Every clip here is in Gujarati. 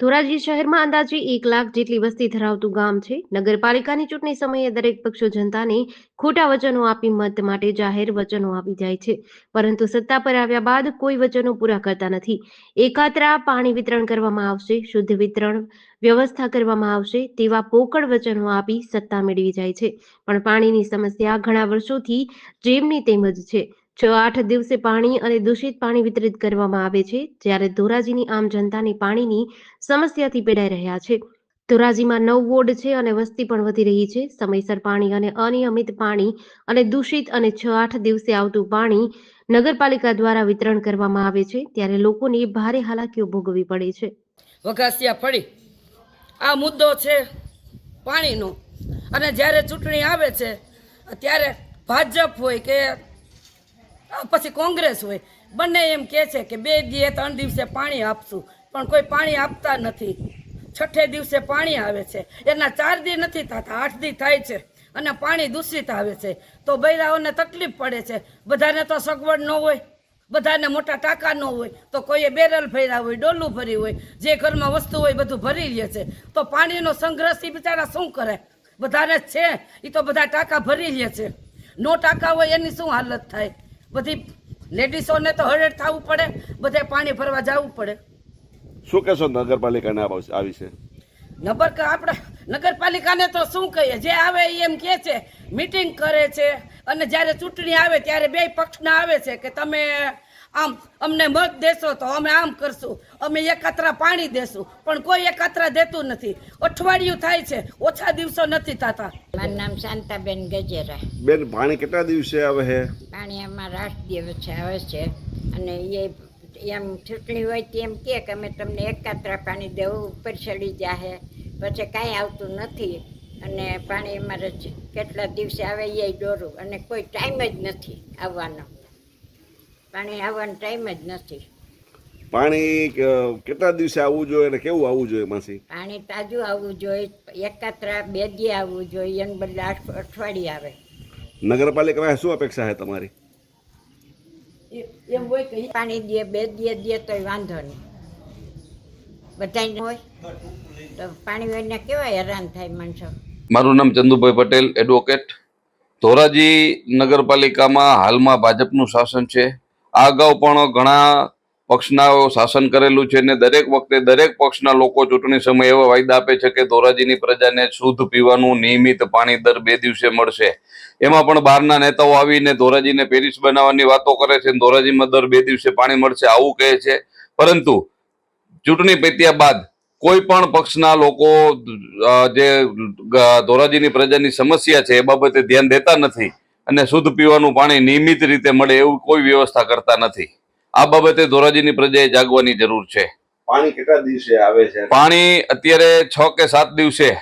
ધોરાજી શહેરમાં અંદાજે એક લાખ જેટલી વસ્તી ધરાવતું ગામ છે. નગરપાલિકાની ચૂંટણી સમયે દરેક પક્ષો જનતાને ખોટા વચનો આપી મત માટે જાહેર વચનો આપી જાય છે. પરંતુ સત્તા પર આવ્યા બાદ કોઈ વચનો પૂરા કરતા નથી. એકાત્રા પાણી વિતરણ કરવામાં આવશે, શુદ્ધ વિતરણ વ્યવસ્થા કરવામાં આવશે, તેવા પોકળ વચનો આપી સત્તા મેળવી જાય છે. પણ પાણીની સમસ્યા ઘણા વર્ષોથી જેમની તેમ જ છે. છ આઠ દિવસે પાણી અને દૂષિત પાણી વિતરિત કરવામાં આવે છે, જ્યારે ધોરાજીની આમ જનતાની પાણીની સમસ્યાથી પીડાઈ રહ્યા છે. ધોરાજીમાં નવ વોર્ડ છે અને વસ્તી પણ વધી રહી છે. સમયસર પાણી અને અનિયમિત પાણી અને દૂષિત અને છ આઠ દિવસે આવતું પાણી નગરપાલિકા દ્વારા વિતરણ કરવામાં આવે છે, ત્યારે લોકોને ભારે હાલાકીઓ ભોગવવી પડે છે. વઘાસિયા ફળી. આ મુદ્દો છે પાણીનો. અને જ્યારે ચૂંટણી આવે છે, ત્યારે ભાજપ હોય કે પછી કોંગ્રેસ હોય. બંને એમ કહે છે કે બે દિવસે ત્રણ દિવસે પાણી આપશું, પણ કોઈ પાણી આપતા નથી. છઠ્ઠે દિવસે પાણી આવે છે. એના ચાર દી નથી થતા, આઠ દી થાય છે અને પાણી દૂષિત આવે છે. તો બૈરાઓને તકલીફ પડે છે. બધાને તો સગવડ ન હોય, બધાને મોટા ટાંકા ન હોય. તો કોઈએ બેરલ ભર્યા હોય, ડોલું ભરી હોય, જે ઘરમાં વસ્તુ હોય બધું ભરી લે છે. તો પાણીનો એ બિચારા શું કરે? બધાને છે. એ તો બધા ટાંકા ભરી લે છે. નો ટાંકા હોય એની શું હાલત થાય? બધી લેડીસોને તો હરેડ થવું પડે બધે પાણી ભરવા જવું પડે. શું કહેશો નગરપાલિકાને આ વિશે નબર કે આપણે નગરપાલિકાને તો શું કહીએ? જે આવે એ એમ કહે છે મીટિંગ કરે છે અને જ્યારે ચૂંટણી આવે ત્યારે બે પક્ષના આવે છે કે તમે આમ અમને મત દેશો તો અમે આમ કરશું. અમે એકાત્રા પાણી દેશું પણ કોઈ એકાત્રા દેતું નથી. અઠવાડિયું થાય છે ઓછા દિવસો નથી થતા. મારું નામ શાંતાબેન ગજેરા. બેન પાણી કેટલા દિવસે આવે છે પાણી અમારા રાષ્ટ્ર દિવસે આવે છે અને એ એમ ચૂંટણી હોય તો એમ કે અમે તમને એકાત્રા પાણી દેવું ઉપર ચડી જાહે. પછી કાંઈ આવતું નથી. અને પાણી અમારે કેટલા દિવસે આવે એ દોરું. અને કોઈ ટાઈમ જ નથી આવવાનો. પાણી આવવાનો ટાઈમ જ નથી. પાણી કેટલા દિવસે આવવું જોઈએ અને કેવું આવવું જોઈએ માસી? પાણી તાજું આવવું જોઈએ એકાત્રા બે દી આવવું જોઈએ એને બદલે અઠવાડિયે આવે. નગરપાલિકા શું અપેક્ષા છે તમારી? એ- એમ હોય કે પાણી દે બે દે દે તો વાંધો નહીં. બધાય હોય? તો પાણી વગરના કેવા હેરાન થાય માણસો? મારું નામ ચંદુભાઈ પટેલ એડવોકેટ ધોરાજી નગરપાલિકામાં હાલમાં ભાજપનું શાસન છે. આ અગાઉ પણ ઘણા પક્ષના શાસન કરેલું છે ને દરેક વખતે દરેક પક્ષના લોકો ચૂંટણી સમયે એવા વાયદા આપે છે કે ધોરાજીની પ્રજાને શુદ્ધ પીવાનું નિયમિત પાણી દર બે દિવસે મળશે. એમાં પણ બહારના નેતાઓ આવીને ધોરાજીને પેરિસ બનાવવાની વાતો કરે છે ધોરાજીમાં દર બે દિવસે પાણી મળશે આવું કહે છે. પરંતુ ચૂંટણી પત્યા બાદ કોઈ પણ પક્ષના લોકો જે ધોરાજીની પ્રજાની સમસ્યા છે એ બાબતે ધ્યાન દેતા નથી. અને શુદ્ધ પીવાનું પાણી નિયમિત રીતે મળે એવું કોઈ વ્યવસ્થા કરતા નથી. આ બાબતે ધોરાજીની પ્રજાએ જાગવાની જરૂર છે. પાણી કેટલા દિવસે આવે છે? પાણી અત્યારે છ કે સાત દિવસે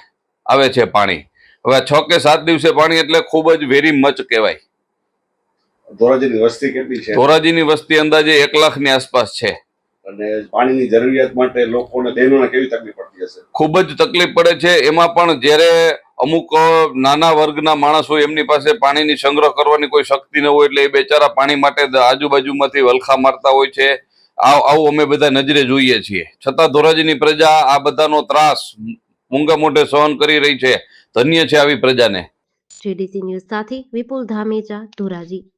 આવે છે પાણી. હવે છ કે સાત દિવસે પાણી એટલે ખૂબ જ વેરી મચ કહેવાય. ધોરાજીની વસ્તી કેટલી છે? ધોરાજીની વસ્તી અંદાજે એક લાખની આસપાસ છે. અને પાણીની જરૂરિયાત માટે લોકોને બહેનોને કેવી તકલીફ પડતી હશે? ખૂબ જ તકલીફ પડે છે. એમાં પણ જ્યારે અમુક નાના વર્ગના માણસ એમની પાસે પાણીની સંગ્રહ કરવાની કોઈ શક્તિ ન હોય એટલે એ બેચારા પાણી માટે આજુબાજુમાંથી વલખા મારતા હોય છે. આવું અમે બધા નજરે જોઈએ છીએ. છતાં ધોરાજીની પ્રજા આ બધાનો ત્રાસ મૂંગા મોઢે સહન કરી રહી છે. ધન્ય છે આવી પ્રજાને. જીડીસી ન્યૂઝ સાથે વિપુલ ધામેચા, ધોરાજી.